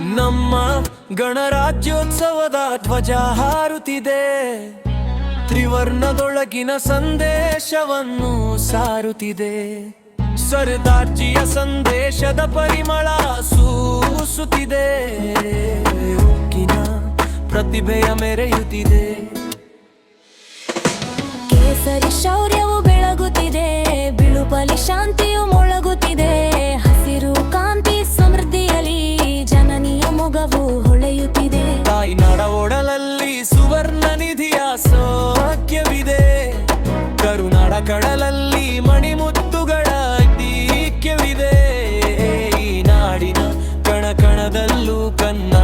ನಮ್ಮ ಗಣರಾಜ್ಯೋತ್ಸವದ ಧ್ವಜ ಹಾರುತ್ತಿದೆ. ತ್ರಿವರ್ಣದೊಳಗಿನ ಸಂದೇಶವನ್ನು ಸಾರುತ್ತಿದೆ. ಸರ್ದಾರ್ಜಿಯ ಸಂದೇಶದ ಪರಿಮಳ ಸೂಸುತ್ತಿದೆ. ಉಕ್ಕಿನ ಪ್ರತಿಭೆಯ ಮೆರೆಯುತ್ತಿದೆ. ಕೇಸರಿ ಶೌರ್ಯವು ತಾಯ್ನಾಡ ಓಡಲಲ್ಲಿ ಸುವರ್ಣ ನಿಧಿಯ ಸೌಖ್ಯವಿದೆ ಕರುನಾಡ ಕಡಲಲ್ಲಿ ಮಣಿಮುತ್ತುಗಳ ಐಕ್ಯವಿದೆ ಈ ನಾಡಿನ ಕಣಕಣದಲ್ಲೂ ಕನ್ನ